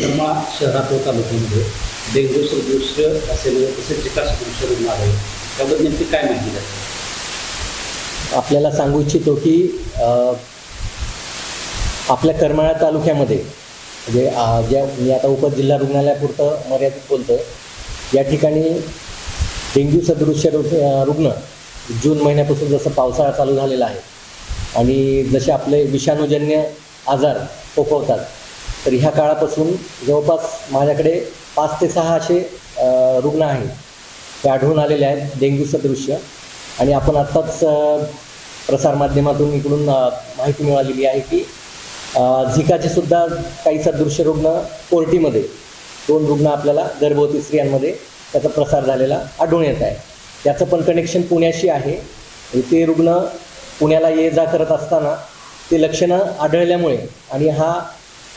करमाळा शहरात व तालुक्यामध्ये डेंग्यू सदृश्य असेल तसेच जिका सदृश्य रुग्ण आहे त्याबद्दल नेमकी काय माहिती द्या आपल्याला सांगू इच्छितो की आपल्या करमाळा तालुक्यामध्ये म्हणजे ज्या मी आता उपजिल्हा रुग्णालयापुरतं मर्यादित बोलतो या ठिकाणी डेंग्यू सदृश्य रुग्ण जून महिन्यापासून जसं पावसाळा चालू झालेला आहे आणि जसे आपले विषाणूजन्य आजार फोफवतात तर ह्या काळापासून जवळपास माझ्याकडे पाच ते सहा असे रुग्ण आहेत. ते आढळून आलेले आहेत डेंग्यू सदृश्य आणि आपण आत्ताच प्रसारमाध्यमातून इकडून माहिती मिळालेली आहे की झिकाचे सुद्धा काही सदृश्य रुग्ण कोर्टीमध्ये दोन रुग्ण आपल्याला गर्भवती स्त्रियांमध्ये त्याचा प्रसार झालेला आढळून येत आहे. त्याचं पण कनेक्शन पुण्याशी आहे. ते रुग्ण पुण्याला ये जा करत असताना ते लक्षणं आढळल्यामुळे आणि हा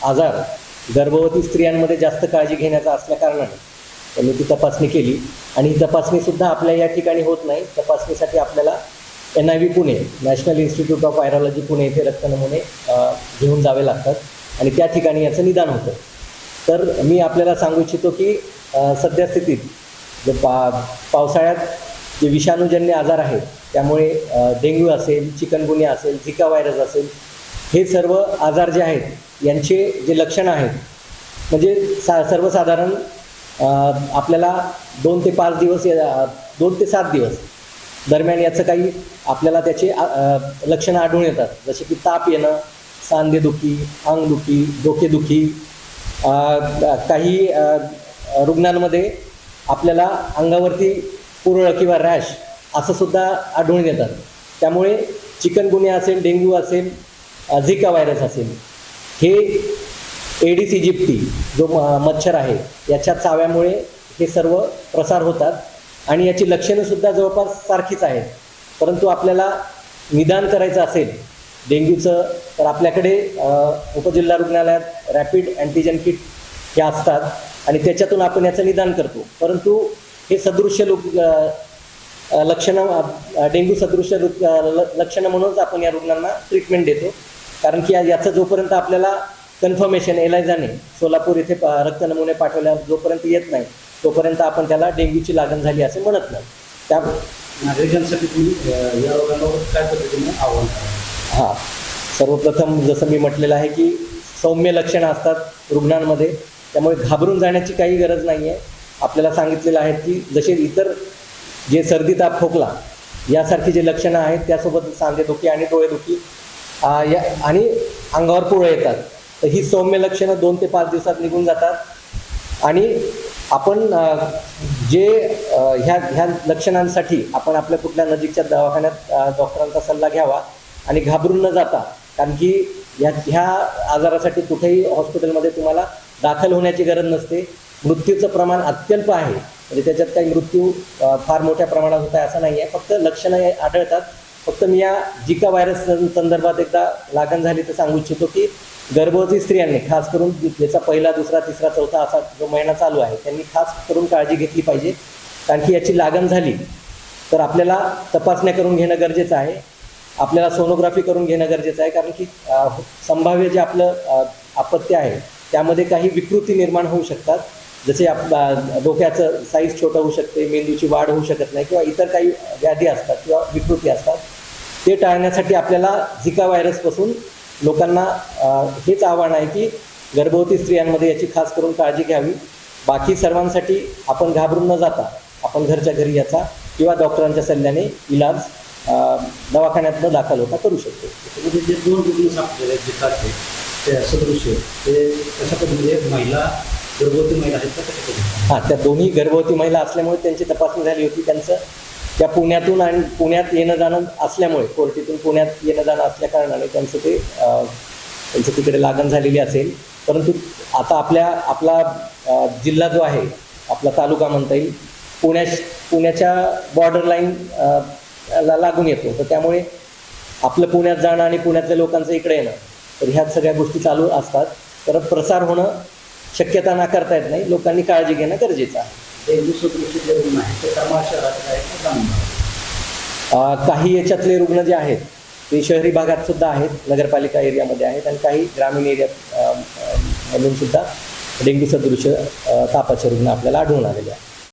आजार गर्भवती स्त्रियांमध्ये जास्त काळजी घेण्याचा असल्याकारणाने त्यांनी ती तपासणी केली आणि ही तपासणीसुद्धा आपल्या या ठिकाणी होत नाही. तपासणीसाठी आपल्याला N I V Pune national institute of virology Pune येथे रक्तनमुने घेऊन जावे लागतात आणि त्या ठिकाणी याचं निदान होतं. तर मी आपल्याला सांगू इच्छितो की सद्यस्थितीत जे पा पावसाळ्यात जे विषाणूजन्य आजार आहेत त्यामुळे डेंग्यू असेल चिकनगुन्या असेल झिका व्हायरस असेल हे सर्व आजार जे आहेत यांचे जे लक्षणं आहेत म्हणजे सा सर्वसाधारण आपल्याला दोन ते पाच दिवस या- दोन ते सात दिवस दरम्यान याचं काही आपल्याला त्याचे लक्षणं आढळून येतात. जसे की ताप येणं सांधेदुखी अंगदुखी डोकेदुखी काही रुग्णांमध्ये आपल्याला अंगावरती पुरळ किंवा रॅश असंसुद्धा आढळून येतात. त्यामुळे चिकनगुन्या असेल डेंग्यू असेल झिका व्हायरस असेल. हे एडिस इजिप्टी जो मच्छर आहे याच्या चाव्यामुळे हे सर्व प्रसार होतात. आणि याची लक्षणंसुद्धा जवळपास सारखीच आहेत. परंतु आपल्याला निदान करायचं असेल डेंग्यूचं तर आपल्याकडे उपजिल्हा रुग्णालयात रॅपिड अँटीजन किट हे असतात. आणि त्याच्यातून आपण याचं निदान करतो. परंतु हे सदृश्य लोक लक्षणं डेंग्यू सदृश्य ल- लक्षणं म्हणूनच आपण या रुग्णांना ट्रीटमेंट देतो. कारण की याचं जोपर्यंत आपल्याला कन्फर्मेशन एलायझाने सोलापूर इथे प- रक्त नमुने पाठवल्यावर जोपर्यंत येत नाही तोपर्यंत आपण त्याला डेंग्यूची लागण झाली असे म्हणत नाही. त्या नागरिकांसाठी तुम्ही या रोगांवर काय पद्धतीने आव्हान हां. सर्वप्रथम जसं मी म्हटलेलं आहे की सौम्य लक्षणं असतात रुग्णांमध्ये त्यामुळे घाबरून जाण्याची काही गरज नाही आहे आपल्याला सांगितलेलं आहे की जसे इतर जे सर्दी ताप खोकला यासारखी जे लक्षणं आहेत त्यासोबत सांधेदुखी आणि डोळेदुखी या आणि अंगावर पोळं येतात. तर ही सौम्य लक्षणं दोन ते पाच दिवसात निघून जातात. आणि आपण जे ह्या ह्या लक्षणांसाठी आपण आपल्या कुठल्या नजीकच्या दवाखान्यात डॉक्टरांचा सल्ला घ्यावा आणि घाबरून न जाता कारण की ह्या ह्या आजारासाठी कुठेही हॉस्पिटलमध्ये तुम्हाला दाखल होण्याची गरज नसते. मृत्यूचं प्रमाण अत्यल्प आहे. म्हणजे त्याच्यात काही मृत्यू फार मोठ्या प्रमाणात होत आहे असं नाही आहे फक्त लक्षणं हे आढळतात. फक्त मी या जिका व्हायरस संदर्भात एकदा लागण झाली तर सांगू इच्छितो की गर्भवती स्त्रियांनी खास करून याचा पहिला दुसरा तिसरा चौथा असा जो महिना चालू आहे त्यांनी खास करून काळजी घेतली पाहिजे. कारण की याची लागण झाली तर आपल्याला तपासण्या करून घेणं गरजेचं आहे. आपल्याला सोनोग्राफी करून घेणं गरजेचं आहे. कारण की संभाव्य जे आपलं आपत्ती आहे त्यामध्ये काही विकृती निर्माण होऊ शकतात. जसे आप डोक्याचं साईज छोटं होऊ शकते मेंदूची वाढ होऊ शकत नाही किंवा इतर काही व्याधी असतात किंवा विकृती असतात. ते टाळण्यासाठी आपल्याला झिका व्हायरसपासून लोकांना हेच आव्हान आहे की गर्भवती स्त्रियांमध्ये याची खास करून काळजी घ्यावी. बाकी सर्वांसाठी आपण घाबरून न जाता आपण घरच्या घरी याचा किंवा डॉक्टरांच्या सल्ल्याने इलाज दवाखान्यातनं दाखल होता करू शकतो. त्यामध्ये जे दोन रुग्ण सापडलेले आहेत जिकाचे ते सदृश्य ते कशा पद्धतीने महिला गर्भवती महिला आहेत का हां त्या दोन्ही गर्भवती महिला असल्यामुळे त्यांची तपासणी झाली होती. त्यांचं त्या पुण्यातून आणि पुण्यात येणं जाणं असल्यामुळे कोर्टीतून पुण्यात येणं जाणं असल्या कारणाने त्यांचं ते त्यांचं तिकडे लागण झालेली असेल. परंतु आता आपल्या आपला जिल्हा जो आहे आपला तालुका म्हणता येईल पुण्या पुण्याच्या बॉर्डर लाईन ला लागून येतो. तर त्यामुळे आपलं पुण्यात जाणं आणि पुण्यातल्या लोकांचं इकडे येणं तर ह्या सगळ्या गोष्टी चालू असतात. तर प्रसार होणं शक्यता नाकारता येत नाही. लोकांनी काळजी घेणं गरजेचं आहे. डेंग्यू सदृश्य जे रुग्ण आहेत ते करमाळा आहेत ते काही याच्यातले रुग्ण जे आहेत ते शहरी भागात सुद्धा आहेत नगरपालिका एरियामध्ये आहेत आणि काही ग्रामीण एरियात मधून सुद्धा डेंग्यू सदृश तापाचे रुग्ण आपल्याला आढळून आलेले आहेत.